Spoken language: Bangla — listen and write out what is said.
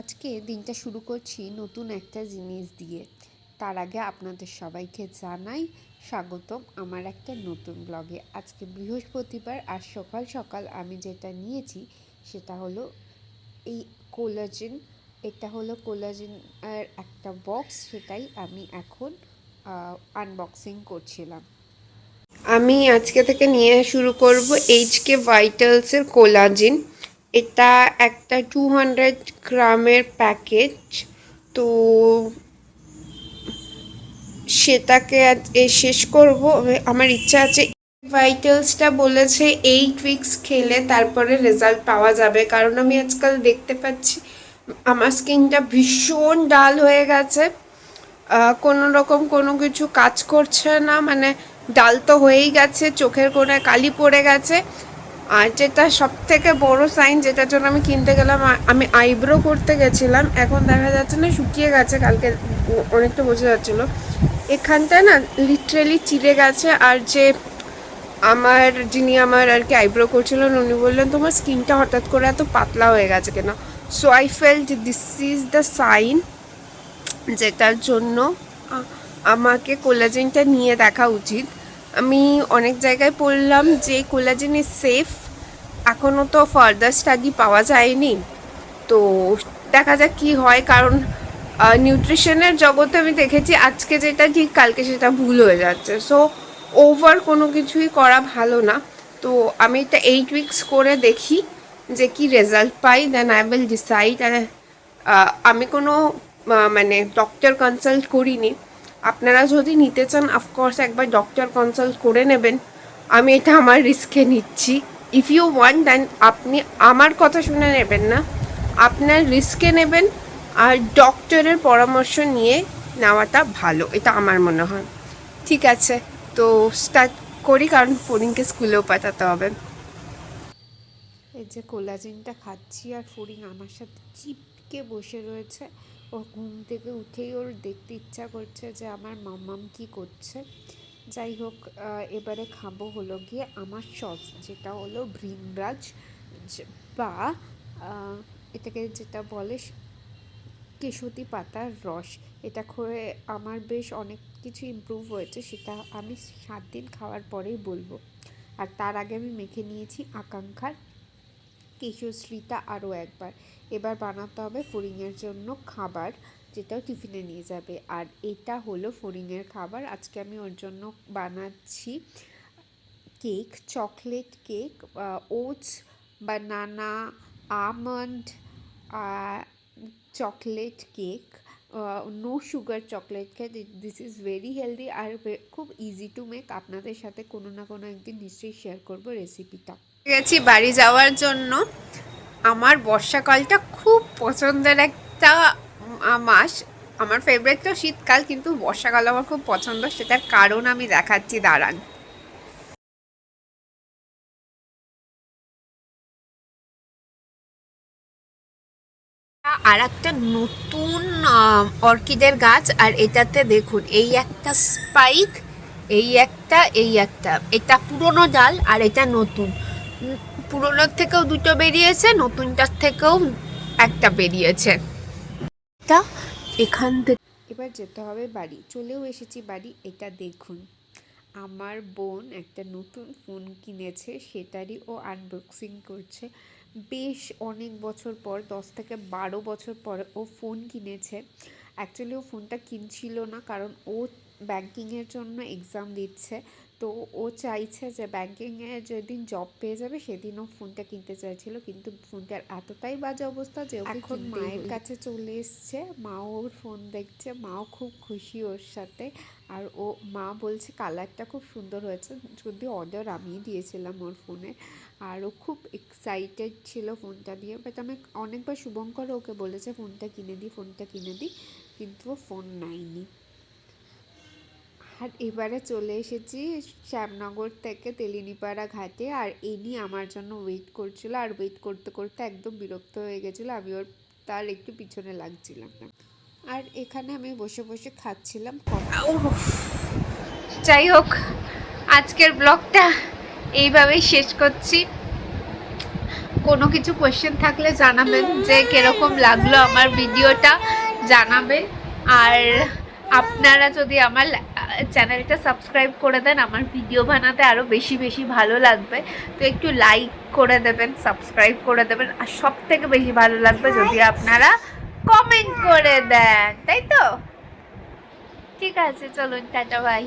আজকে দিনটা শুরু করছি নতুন একটা জিনিস দিয়ে। তার আগে আপনাদের সবাইকে জানাই স্বাগতম আমার একটা নতুন ব্লগে। আজকে বৃহস্পতিবার আর সকাল সকাল আমি যেটা নিয়েছি সেটা হলো এই কোলাজেন। এটা হলো কোলাজেন এর একটা বক্স সেটাই আমি এখন আনবক্সিং করছিলাম। আমি আজকে থেকে নিয়ে শুরু করব এইচকে ভাইটালসের কোলাজিন। এটা একটা টু হান্ড্রেড গ্রামের প্যাকেজ তো সেটাকে শেষ করব। আমার ইচ্ছা আছে ভাইটালসটা বলেছে এইট উইকস খেলে তারপরে রেজাল্ট পাওয়া যাবে। কারণ আমি আজকাল দেখতে পাচ্ছি, আমার স্কিনটা ভীষণ ডাল হয়ে গেছে। কোনো রকম কোনো কিছু কাজ করছে না মানে ডাল তো হয়েই গেছে, চোখের কোণায় কালি পড়ে গেছে। আর যেটা সব থেকে বড় সাইন যেটার জন্য আমি কিনতে গেলাম আমি আইব্রো করতে গেছিলাম, এখন দেখা যাচ্ছে না শুকিয়ে গেছে, কালকে অনেকটা বোঝা যাচ্ছিল। এখানটা না লিটারেলি চিড়ে গেছে, আর যে আমার, যিনি আমার আর কি আইব্রো করছিলেন, উনি বললেন, তোমার স্কিনটা হঠাৎ করে এত পাতলা হয়ে গেছে কেন? So I felt this is the sign যেটার জন্য আমাকে কোলাজেনটা নিয়ে দেখা উচিত। আমি অনেক জায়গায় পড়লাম যে কোলাজেন ইজ সেফ এখনও তো ফার্দার স্টাডি পাওয়া যায়নি। তো দেখা যাক কি হয়, কারণ নিউট্রিশনের জগতে আমি দেখেছি আজকে যেটা ঠিক, কালকে সেটা ভুল হয়ে যাচ্ছে। সো ওভার কোনো কিছুই করা ভালো না। তো আমি এটা এইট উইকস করে দেখি যে কি রেজাল্ট পাই দেন আই উইল ডিসাইড আমি কোনো মানে ডক্টর কনসাল্ট করিনি। আপনারা যদি নিতে চান অফকোর্স একবার ডক্টর কনসাল্ট করে নেবেন। আমি এটা আমার রিস্কে নিচ্ছি। ইফ ইউ ওয়ান্ট দেন আপনি আমার কথা শুনে নেবেন না। আপনার রিস্কে নেবেন আর ডক্টরের পরামর্শ নিয়ে নেওয়াটা ভালো, এটা আমার মনে হয়। ঠিক আছে, তো স্টার্ট করি, কারণ ফরিনকে স্কুলেও পাঠাতে হবে। এই যে কোলাজিনটা খাচ্ছি আর ফড়িং আমার সাথে চিপকে বসে রয়েছে। ও ঘুম থেকে উঠেই ওর দেখতে ইচ্ছা করছে যে আমার মাম্মাম কি করছে। যাই হোক এবারে খাব হলো গিয়ে আমার সস যেটা হলো ভৃংরাজ যে- বা এটাকে যেটা বলে কেশতি পাতার রস। এটা খেয়ে আমার বেশ অনেক কিছু ইমপ্রুভ হয়েছে, সেটা আমি সাত দিন খাওয়ার পরেই বলব। আর তার আগে আমি মেখে নিয়েছি আকাঙ্ক্ষার কেশশ্রীটা আরও একবার। এবার বানাতে হবে ফড়িংয়ের জন্য খাবার, যেটাও টিফিনে নিয়ে যাবে। আর এটা হলো ফড়িংয়ের খাবার। আজকে আমি ওর জন্য বানাচ্ছি cake, chocolate cake oats, banana, almond chocolate cake no sugar chocolate cake. This is very healthy আর খুব ইজি টু মেক আপনাদের সাথে কোনো না কোনো একদিন নিশ্চয়ই শেয়ার করব রেসিপিটা গেছি বাড়ি যাওয়ার জন্য। আমার বর্ষাকালটা খুব পছন্দের একটা মাস। আমার ফেভারিট তো শীতকাল, কিন্তু বর্ষাকাল আমার খুব পছন্দ, সেটার কারণ আমি দেখাচ্ছি, দাঁড়ান। আর একটা নতুন অর্কিডের গাছ, আর এটাতে দেখুন, এই একটা স্পাইক এই একটা এই একটা, এটা পুরনো ডাল, আর এটা নতুন। পুরনোর থেকেও দুটো বেরিয়েছে নতুনটার থেকেও একটা বেরিয়েছে। এটা এখান থেকে এবার যেতে হবে বাড়ি চলেও এসেছি বাড়ি এটা দেখুন। আমার বোন একটা নতুন ফোন কিনেছে সেটারই ও আনবক্সিং করছে। বেশ অনেক বছর পর দশ থেকে বারো বছর পর ও ফোন কিনেছে। অ্যাকচুয়ালি ও ফোনটা কিনছিল না কারণ ও ব্যাংকিংয়ের জন্য এক্সাম দিচ্ছে। তো ও চাইছে যে ব্যাঙ্কিংয়ে যেদিন জব পেয়ে যাবে সেদিন ও ফোনটা কিনতে চাইছিল। কিন্তু ফোনটার এতটাই বাজে অবস্থা যে এখন মায়ের কাছে চলে এসছে। মা ওর ফোন দেখছে। মাও খুব খুশি ওর সাথে। আর ও মা বলছে কালারটা খুব সুন্দর হয়েছে। যদি অর্ডার আমিই দিয়েছিলাম ওর ফোনে আর ও খুব এক্সাইটেড ছিল ফোনটা দিয়ে বাট আমি অনেকবার শুভঙ্কর ওকে বলেছে ফোনটা কিনে দিই ফোনটা কিনে দিই কিন্তু ও ফোন নেয়নি। আর এবারে চলে এসেছি শ্যামনগর থেকে তেলিনিপাড়া ঘাটে। আর এনি আমার জন্য ওয়েট করছিল। আর ওয়েট করতে করতে একদম বিরক্ত হয়ে গেছিল। আমি ওর তার একটু পিছনে লাগছিলাম না। আর এখানে আমি বসে বসে খাচ্ছিলাম যাই হোক, আজকের ব্লগটা এইভাবেই শেষ করছি। কোনো কিছু কোয়েশ্চেন থাকলে জানাবেন যে কীরকম লাগল আমার ভিডিওটা জানাবেন। আর আপনারা যদি আমার চ্যানেলটা সাবস্ক্রাইব করে দেন আমার ভিডিও বানাতে আরও বেশি বেশি ভালো লাগবে। তো একটু লাইক করে দেবেন সাবস্ক্রাইব করে দেবেন। আর সব থেকে বেশি ভালো লাগবে যদি আপনারা কমেন্ট করে দেন তাই তো? ঠিক আছে চলুন টাটা বাই